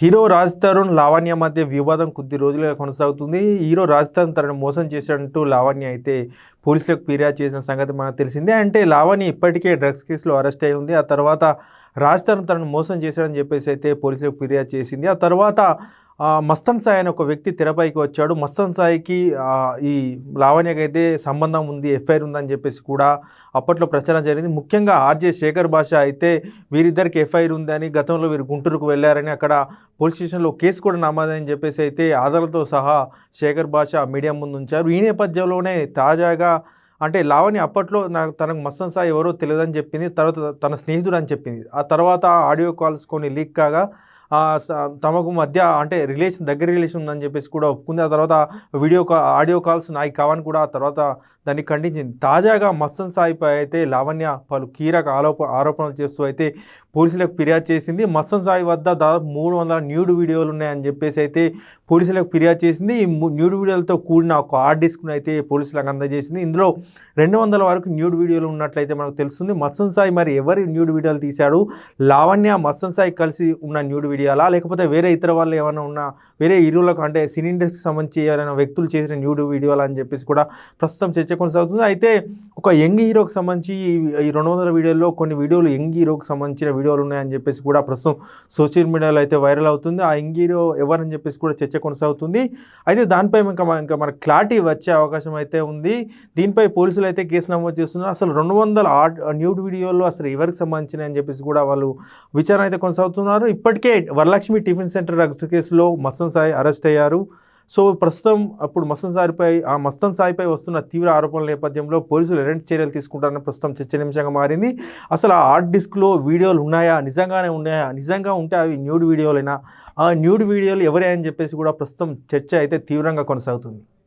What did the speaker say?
Hero Raj Tarun Lavanya మధ్య వివాదం కొద్ది రోజులుగా కొనసాగుతుంది. హీరో రాజ్ తరుణ్ తనను మోసం చేశాడంటూ లావణ్య అయితే పోలీసులకు ఫిర్యాదు చేసిన సంగతి మనకు తెలిసిందే. అంటే లావణ్య ఇప్పటికే డ్రగ్స్ కేసులో అరెస్ట్ అయి ఉంది. ఆ తర్వాత రాజ్ తరుణ్ తనను మోసం చేశాడని చెప్పేసి అయితే పోలీసులకు ఫిర్యాదు చేసింది. ఆ తర్వాత మస్తన్ సాయి అనే ఒక వ్యక్తి తెరపైకి వచ్చాడు. మస్తన్ సాయికి ఈ లావణ్యకి అయితే సంబంధం ఉంది ఎఫ్ఐఆర్ ఉందని చెప్పేసి కూడా అప్పట్లో ప్రచారం జరిగింది. ముఖ్యంగా ఆర్జే శేఖర్ భాష అయితే వీరిద్దరికి ఎఫ్ఐఆర్ ఉందని గతంలో వీరు గుంటూరుకు వెళ్ళారని అక్కడ పోలీస్ స్టేషన్లో కేసు కూడా నమోదని చెప్పేసి అయితే ఆధారాలతో సహా శేఖర్ భాష మీడియా ముందు ఉంచారు. ఈ నేపథ్యంలోనే తాజాగా అంటే లావణి అప్పట్లో నాకు తనకు మస్తన్ సాయి ఎవరో తెలియదని చెప్పింది తర్వాత తన స్నేహితుడు అని చెప్పింది. ఆ తర్వాత ఆడియో కాల్స్ కొన్ని లీక్ కాగా తమకు మధ్య అంటే రిలేషన్ దగ్గర రిలేషన్ ఉందని చెప్పేసి కూడా ఒప్పుకుంది. ఆ తర్వాత వీడియో కా ఆడియో కాల్స్ నాయి కావని కూడా ఆ తర్వాత దాన్ని ఖండించింది. తాజాగా మస్తన్ సాయిపై అయితే లావణ్య పలు కీలక ఆరోప ఆరోపణలు చేస్తూ అయితే పోలీసులకు ఫిర్యాదు చేసింది. మస్తన్ సాయి వద్ద దాదాపు మూడు వందల న్యూడ్ వీడియోలు ఉన్నాయని చెప్పేసి అయితే పోలీసులకు ఫిర్యాదు చేసింది. ఈ న్యూడ్ వీడియోలతో కూడిన ఒక హార్డ్ డిస్క్ను అయితే పోలీసులకు అందజేసింది. ఇందులో రెండు వందల వరకు న్యూడ్ వీడియోలు ఉన్నట్లయితే మనకు తెలుస్తుంది. మత్సన్ సాయి మరి ఎవరి న్యూడ్ వీడియోలు తీశాడు? లావణ్య మత్సన్ సాయి కలిసి ఉన్న న్యూడ్ వీడియో వీడియోలా లేకపోతే వేరే ఇతర వాళ్ళు ఏమైనా ఉన్న వేరే హీరోలకు అంటే సినీ ఇండస్ట్రీకి సంబంధించి ఎవరైనా వ్యక్తులు చేసిన న్యూడ్ వీడియోలు అని చెప్పేసి కూడా ప్రస్తుతం చర్చ కొనసాగుతుంది. అయితే ఒక యంగ్ హీరోకి సంబంధించి ఈ- రెండు వందల వీడియోల్లో కొన్ని వీడియోలు యంగ్ హీరోకి సంబంధించిన వీడియోలు ఉన్నాయని చెప్పేసి కూడా ప్రస్తుతం సోషల్ మీడియాలో అయితే వైరల్ అవుతుంది. ఆ యంగ్ హీరో ఎవరని చెప్పేసి కూడా చర్చ కొనసాగుతుంది. అయితే దానిపై ఇంకా ఇంకా మనకు క్లారిటీ వచ్చే అవకాశం అయితే ఉంది. దీనిపై పోలీసులు అయితే కేసు నమోదు చేస్తున్నారు. అసలు రెండు వందల న్యూడ్ వీడియోలు అసలు ఎవరికి సంబంధించినవి అని చెప్పేసి కూడా వాళ్ళు విచారణ అయితే కొనసాగుతున్నారు. ఇప్పటికే వరలక్ష్మి టిఫిన్ సెంటర్ డ్రగ్స్ కేసులో మసన్ సాయి అరెస్ట్ అయ్యారు. సో ప్రస్తుతం అప్పుడు మస్తం సాయిపై ఆ మస్తం సాయిపై వస్తున్న తీవ్ర ఆరోపణల నేపథ్యంలో పోలీసులు ఎలాంటి చర్యలు తీసుకుంటారని ప్రస్తుతం చర్చనీయాంశంగా మారింది. అసలు ఆ హార్డ్ డిస్క్లో వీడియోలు ఉన్నాయా? నిజంగానే ఉన్నాయా? నిజంగా ఉంటే అవి న్యూడ్ వీడియోలైనా? ఆ న్యూడ్ వీడియోలు ఎవరే అని చెప్పేసి కూడా ప్రస్తుతం చర్చ అయితే తీవ్రంగా కొనసాగుతుంది.